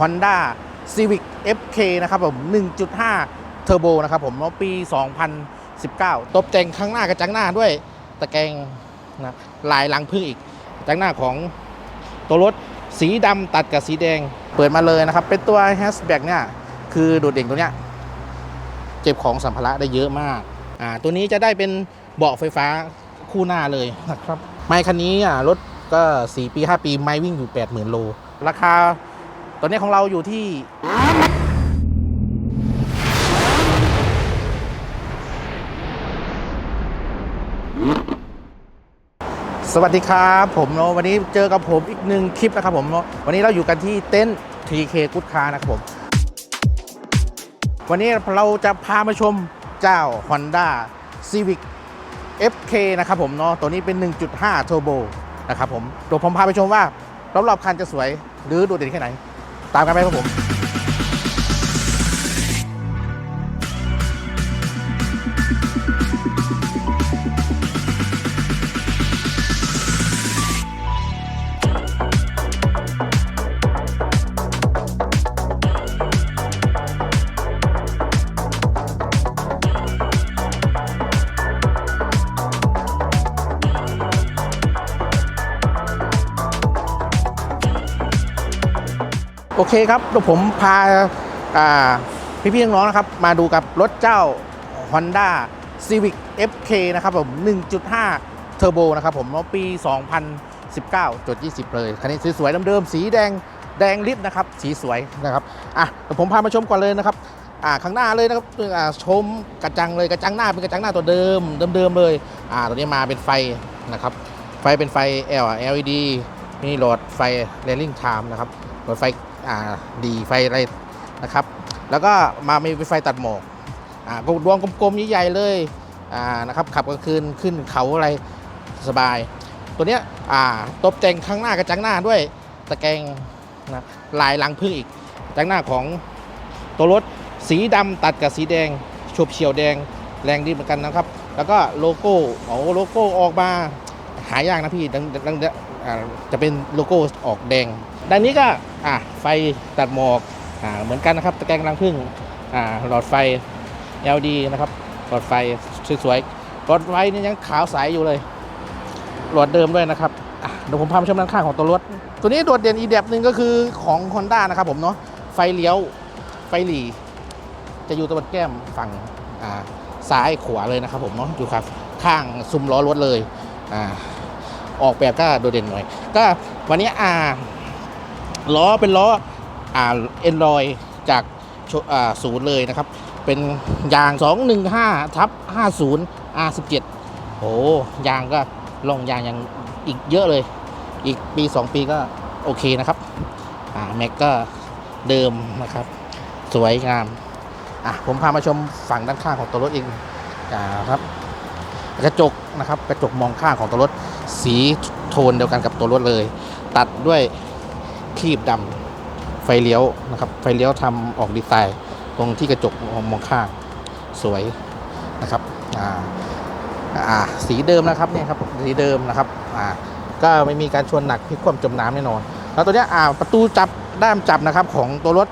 Honda Civic FK นะครับผม 1.5 Turbo นะครับผมปี 2019ตกแต่งข้างหน้ากระจังหน้าด้วยตะแกรงนะลายลังพึ่งอีกกระจังหน้าของตัวรถสีดำตัดกับสีแดง เปิดมาเลยนะครับ เป็นตัว Hatchback เนี่ย คือโดดเด่นตัวเนี้ย เก็บของสัมภาระได้เยอะมากอ่าตัวนี้จะได้เป็นเบาะไฟฟ้าคู่หน้าเลยนะครับ ไมค์คันนี้อะรถก็ 4 ปี 5 ปี ไม่วิ่งอยู่ 80,000 โล ราคา ตัวนี้ของเราอยู่ที่สวัสดีครับผมเนาะวันนี้เจอกับผมอีกหนึ่งคลิปนะครับผมเนาะวันนี้เราอยู่กันที่เต็นท์ TK Good Car นะครับผม วันนี้เราจะพามาชมเจ้า Honda Civic FK นะครับผมเนาะตัวนี้เป็น 1.5 Turbo นะครับผมเดี๋ยวผมพาไปชมว่ารอบๆคันจะสวยหรือโดดเด่นแค่ไหน ตามกันไปครับผม โอเคครับเดี๋ยวผมพาอ่าพี่ๆน้องๆนะครับ มาดูกับรถเจ้า Honda Civic FK นะครับผม 1.5 Turbo นะครับผมปี 2019จด20 เลยคันนี้สวยๆเดิมๆสีแดงแดงลิบนะครับ สีสวยนะครับอะเดี๋ยวผมพามาชมก่อนเลยนะครับอ่าข้างหน้าเลยนะครับอ่าชมกระจังเลยกระจังหน้าเป็นกระจังหน้าตัวเดิมเดิมๆเลยอ่าตัวนี้มาเป็นไฟนะครับ ไฟเป็นไฟ L LED มีหลอดไฟ Railing Time นะครับหลอดไฟ ดีไฟอะไรนะครับ แล้วก็มามีไฟตัดหมอกอ่าดวงกลมๆใหญ่ๆเลยนะครับขับกลางคืนขึ้นเขาอะไรสบาย ตัวเนี้ยตกแต่งข้างหน้ากระจังหน้าด้วยตะแกรงนะลายลังพึ่งอีกจังหน้าของตัวรถสีดำตัดกับสีแดงโฉบเฉียวแดงแรงดีเหมือนกันนะครับ แล้วก็โลโก้โอ้โลโก้ออกมาหายากนะพี่ดังดังจะเป็นโลโก้ออกแดง ด้านนี้ก็อะไฟตัดหมอกอ่าเหมือนกันนะครับตะแกรงรังพึ่งอ่าหลอดไฟ LED นะครับหลอดไฟสวยๆหลอดไฟนี่ยังขาวใสอยู่เลยหลอดเดิมด้วยนะครับอะเดี๋ยวผมพาไปชมด้านข้างของตัวรถ ตัวนี้โดดเด่นอีกแบบหนึ่งก็คือของ Honda นะครับผมเนาะไฟเลี้ยวไฟหลีจะอยู่ตรงแก้มฝั่งอ่าซ้ายขวาเลยนะครับผมเนาะอยู่ครับข้างซุ้มล้อรถเลยอ่าออกแบบก็โดดเด่นหน่อย ก็วันนี้อ่า ล้อเป็นล้ออ่าเอ็นรอยจากอ่าศูนย์เลยนะครับ เป็นยาง 215ทับ50 R17 โอ้ยางก็ลองยางยังอีกเยอะเลย อีกปี 2 ปีก็โอเคนะครับ อ่าแม็กก็เดิมนะครับ สวยงามอะผมพามาชมฝั่งด้านข้างของตัวรถเองอ่าครับกระจกนะครับกระจกมองข้างของตัวรถสีโทนเดียวกันกับตัวรถเลย ตัดด้วย ครีบดำไฟเลี้ยวนะครับ ไฟเลี้ยวทำออกดีไซน์ ตรงที่กระจกมองข้างสวยนะครับอ่าอ่าสีเดิมนะครับเนี่ยครับสีเดิมนะครับอ่าก็ไม่มีการชวนหนักพิกคว่ำจมน้ำแน่นอน แล้วตัวเนี้ยอ่าประตูจับด้ามจับนะครับของตัวรถ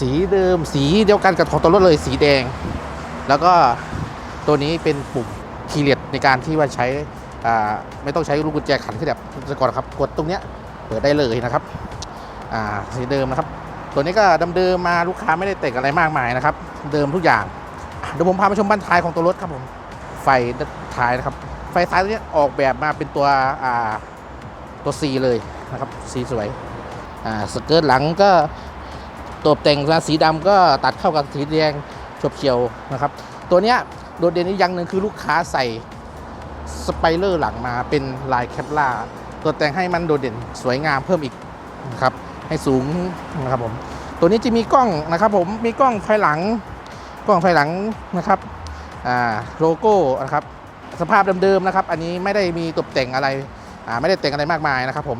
สีเดิมสีเดียวกันกับของตัวรถเลยสีแดง แล้วก็ตัวนี้เป็นปุ่มคีย์เลตในการที่ว่าใช้อ่าไม่ต้องใช้ลูกกุญแจขันที่แบบก่อนครับกดตรงเนี้ย เปิดได้เลยนะครับอ่าสีเดิมนะครับ ตัวนี้ก็เดิมมาลูกค้าไม่ได้แต่งอะไรมากมายนะครับ เดิมทุกอย่างเดี๋ยวผมพาไปชมบ้านท้ายของตัวรถครับผมไฟท้ายนะครับ ไฟท้ายตัวนี้ออกแบบมาเป็นตัวอ่าตัว C เลยนะครับสีสวยอ่าสเกิร์ตหลังก็ตกแต่งมาสีดำก็ตัดเข้ากับสีแดงฉบเฉียวนะครับ ตัวเนี้ยโดดเด่นอีกอย่างหนึ่งคือลูกค้าใส่สไปเลอร์หลังมาเป็นลายแคปล่า ตัวแต่งให้มันโดดเด่นสวยงามเพิ่มอีกนะครับให้สูงนะครับผมตัวนี้จะมีกล้องนะครับผมมีกล้องไฟหลังกล้องไฟหลังนะครับอ่าโลโก้นะครับสภาพเดิมๆนะครับ อันนี้ไม่ได้มีตกแต่งอะไรอ่าไม่ได้แต่งอะไรมากมายนะครับผม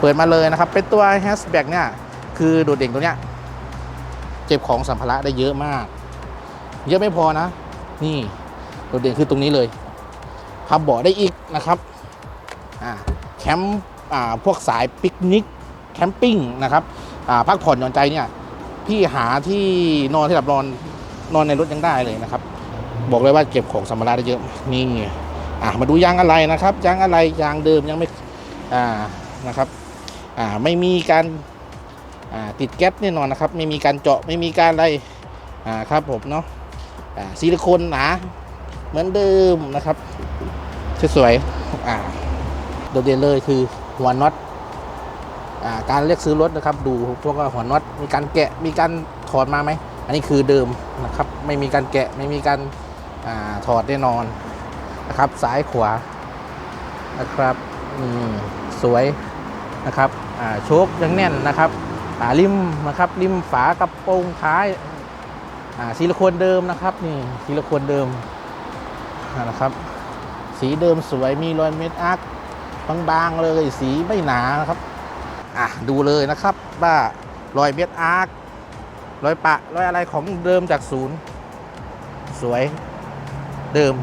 เปิดมาเลยนะครับ เป็นตัว Hatchback เนี่ยคือโดดเด่นตัวเนี้ยเก็บของสัมภาระได้เยอะมาก เยอะไม่พอนะ นี่โดดเด่นคือตรงนี้เลยพับเบาะได้อีกนะครับอ่า แคมป์พวกสายปิกนิกแคมปิ้งนะครับพักผ่อนหย่อนใจเนี่ยพี่หาที่นอนที่หลับนอนนอนในรถยังได้เลยนะครับ บอกเลยว่าเก็บของสัมภาระได้เยอะนี่อ่ามาดูยางอะไรนะครับยางอะไรยางเดิมยังไม่อ่านะครับอ่าไม่มีการอ่าติดแก๊สแน่นอนนะครับ ไม่มีการเจาะไม่มีการอะไรอ่าครับผมเนาะอ่าซิลิโคนหนาเหมือนเดิมนะครับสวยๆอ่า โดดเด่นเลยคือหัวน็อตอการเลือกซื้อรถนะครับ ดูพวกหัวน็อตมีการแกะมีการถอดมาไหม อันนี้คือเดิมนะครับ ไม่มีการแกะไม่มีการอาถอดแน่นอนนะครับ ซ้ายขวานะครับสวยนะครับโชคยังแน่นนะครับอ่าริมนะครับริมฝากระโปรงท้ายอ่าซิลิโคนเดิมนะครับนี่ซิลิโคนเดิมนะครับ สีเดิมสวยมีรอยเม็ดอาร์ค บางๆเลยสีไม่หนานะครับอะดูเลยนะครับว่ารอยเม็ดอาร์ครอยปะรอยอะไรของเดิมจากศูนย์ สวยเดิม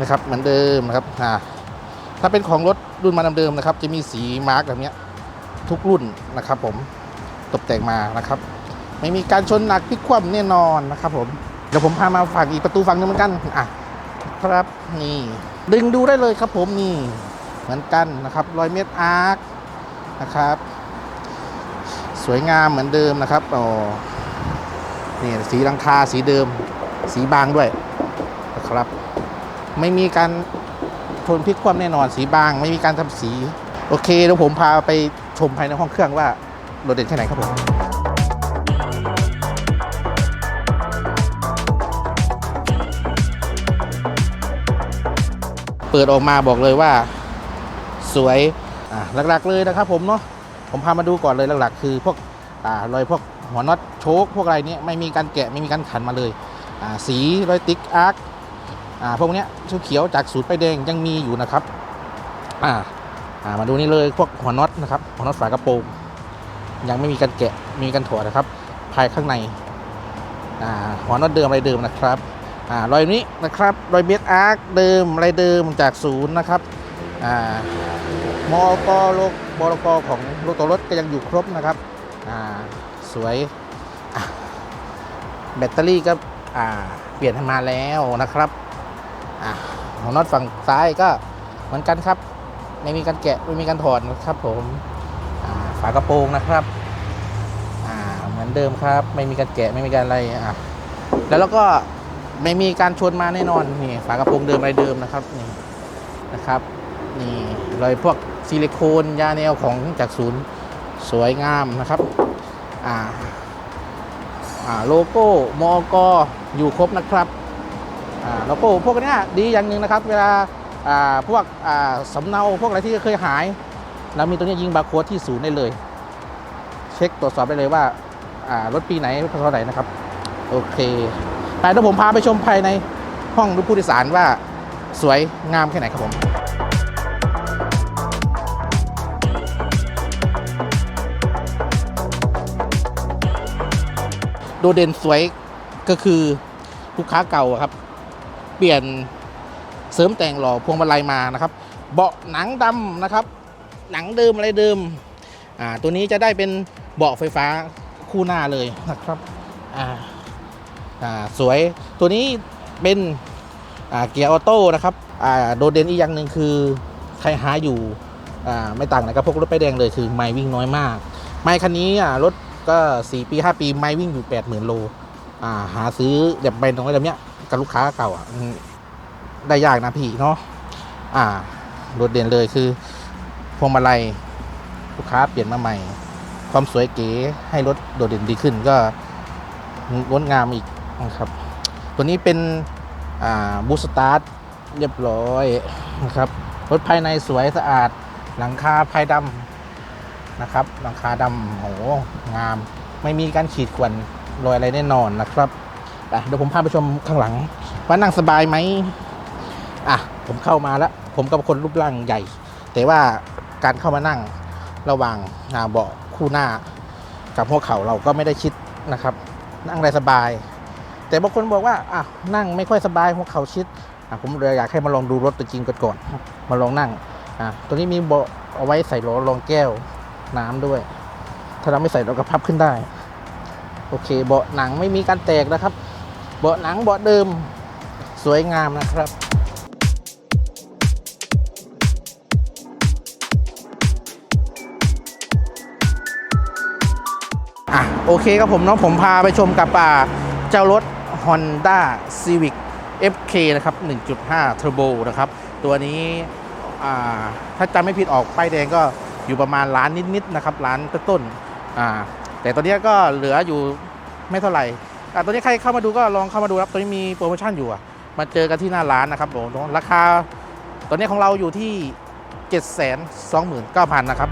นะครับเหมือนเดิมนะครับอ่าถ้าเป็นของรถรุ่นมาเดิมๆนะครับ จะมีสีมาร์กแบบนี้ทุกรุ่นนะครับ ผมตกแต่งมานะครับ ไม่มีการชนหนักพลิกคว่ำแน่นอนนะครับผมเดี๋ยวผมพามาฝั่งอีกประตูฝั่งนึงเหมือนกันอะครับนี่ดึงดูได้เลยครับผมนี่ เหมือนกันนะครับรอยเม็ดอาร์คนะครับ สวยงามเหมือนเดิมนะครับอ๋อนี่สีลังคาสีเดิม สีบางด้วยนะครับ ไม่มีการทนพลิกคว่ำแน่นอนสีบาง ไม่มีการทำสี โอเคเดี๋ยวผมพาไปชมภายในห้องเครื่องว่าโดดเด่นแค่ไหนครับผมเปิดออกมาบอกเลยว่า สวยอ่าหลักๆเลยนะครับผมเนาะผมพามาดูก่อนเลยหลักๆ คือพวกอ่ารอยพวกหัวน็อตโชคพวกอะไรเนี้ยไม่มีการแกะไม่มีการขันมาเลยอ่าสีรอยติ๊กอาร์คอ่าพวกเนี้ยเขียวจากสูตรไปแดงยังมีอยู่นะครับอ่าอ่ามาดูนี่เลยพวกหัวน็อตนะครับหัวน็อตฝากระโปรงยังไม่มีการแกะมีการถอดนะครับ ภายข้างในอ่าหัวน็อตเดิมอะไรเดิมนะครับอ่ารอยนี้นะครับรอยเบสอาร์คเดิมอะไรเดิมจากศูนย์นะครับ มอกโลกบลกของรถตัวรถก็ยังอยู่ครบนะครับสวยแบตเตอรี่ก็เปลี่ยนมาแล้วนะครับอ่าของน็อตฝั่งซ้ายก็เหมือนกันครับ ไม่มีการแกะไม่มีการถอดนะครับผมฝากระโปรงนะครับเหมือนเดิมครับ ไม่มีการแกะไม่มีการอะไระแล้วเราก็ไม่มีการชนมาแน่นอนนี่ฝากระโปรงเดิมอะไรเดิมนะครับนี่นะครับ นี่รอยพวกซิลิโคนยาแนวของจากศูนย์สวยงามนะครับอ่าอ่าโลโก้มอกอยู่ครบนะครับอ่าโลโก้พวกนี้ดีอย่างหนึ่งนะครับ เวลาอ่าพวกอ่าสำเนาพวกอะไรที่เคยหาย เรามีตัวนี้ยิงบาร์โค้ดที่ศูนย์ได้เลย เช็คตรวจสอบได้เลยว่าอ่ารถปีไหนพศไหนนะครับ โอเคไปเดี๋ยวผมพาไปชมภายในห้องรถผู้โดยสารว่าสวยงามแค่ไหนครับผม โดดเด่นสวยก็คือลูกค้าเก่าครับ เปลี่ยนเสริมแต่งหล่อพวงมาลัยมานะครับ เบาะหนังดำนะครับ หนังเดิมอะไรเดิมอ่าตัวนี้จะได้เป็นเบาะไฟฟ้าคู่หน้าเลยนะครับอ่าอ่าสวยตัวนี้เป็นอ่าเกียร์ออโต้นะครับอ่าโดดเด่นอีกอย่างหนึ่งคือใครหาอยู่อ่าไม่ต่างอะไรกับพวกรถป้ายแดงเลยคือ ไม่วิ่งน้อยมาก ไม่คันนี้อ่ารถ ก็ 4 ปี 5 ปีไม่วิ่งอยู่ 80,000 โล อ่า หาซื้อแบบใบน้อยแบบเนี้ยกับลูกค้าเก่าอะได้ยากนะพี่เนาะอ่าโดดเด่นเลยคือพวงมาลัยลูกค้าเปลี่ยนมาใหม่ ความสวยเก๋ให้รถโดดเด่นดีขึ้นก็งดงามอีกนะครับ ตัวนี้เป็นอ่าบูสตาร์ทเรียบร้อยนะครับรถภายในสวยสะอาดหลังคาภายดำ นะครับหลังคาดำโหงาม ไม่มีการขีดข่วนรอยอะไรแน่นอนนะครับอะเดี๋ยวผมพาไปชมข้างหลัง ว่านั่งสบายไหมอะผมเข้ามาแล้ว ผมก็เป็นคนรูปร่างใหญ่ แต่ว่าการเข้ามานั่งระหว่างอ่าเบาะคู่หน้า กับหัวเข่าเราก็ไม่ได้ชิดนะครับ นั่งได้สบาย แต่บางคนบอกว่าอะนั่งไม่ค่อยสบายหัวเข่าชิดอะผมเลยอยากให้มาลองดูรถตัวจริงก่อนมาลองนั่งอะตัวนี้มีเบาะเอาไว้ใส่ล้อรองแก้ว น้ำด้วย ถ้าเราไม่ใส่เราก็พับขึ้นได้ โอเค เบาะหนังไม่มีการแตกนะครับ เบาะหนังเบาะเดิมสวยงามนะครับอะโอเคครับผมเน้องผมพาไปชมกับอ่าเจ้ารถ Honda Civic FK นะครับ 1.5 Turbo นะครับ ตัวนี้อ่าถ้าจำไม่ผิดออกป้ายแดงก็ อยู่ประมาณล้านนิดๆนะครับล้านต้นๆอ่าแต่ตัวเนี้ก็เหลืออยู่ไม่เท่าไหร่อะตัวนี้ใครเข้ามาดูก็ลองเข้ามาดูครับตัวนี้มีโปรโมชั่นอยู่อะมาเจอกันที่หน้าร้านนะครับผมราคาตัวนี้ของเราอยู่ที่ 729,000นะครับ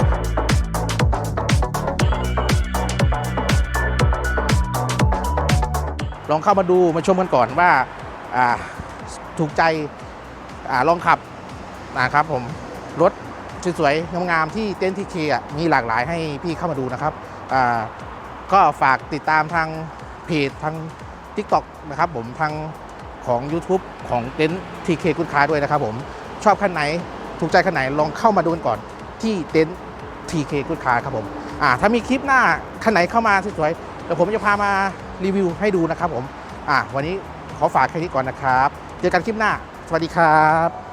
ลองเข้ามาดูมาชมกันก่อนว่าถูกใจอลองขับนะครับผมรถ สวยๆงามๆที่เต็นท์ทีเคมีหลากหลายให้พี่เข้ามาดูนะครับก็ฝากติดตามทางเพจทาง TikTok นะครับผมทางของ YouTube ของเต็นท์ทีเคคุณค้าด้วยนะครับผมชอบคันไหนถูกใจคันไหนลองเข้ามาดูกันก่อนที่เต็นท์ทีเคคุณค้าครับผมอ่าถ้ามีคลิปหน้าคันไหนเข้ามาสวยๆเดี๋ยวผมจะพามารีวิวให้ดูนะครับผมอะวันนี้ขอฝากแค่นี้ก่อนนะครับ เจอกันคลิปหน้า สวัสดีครับ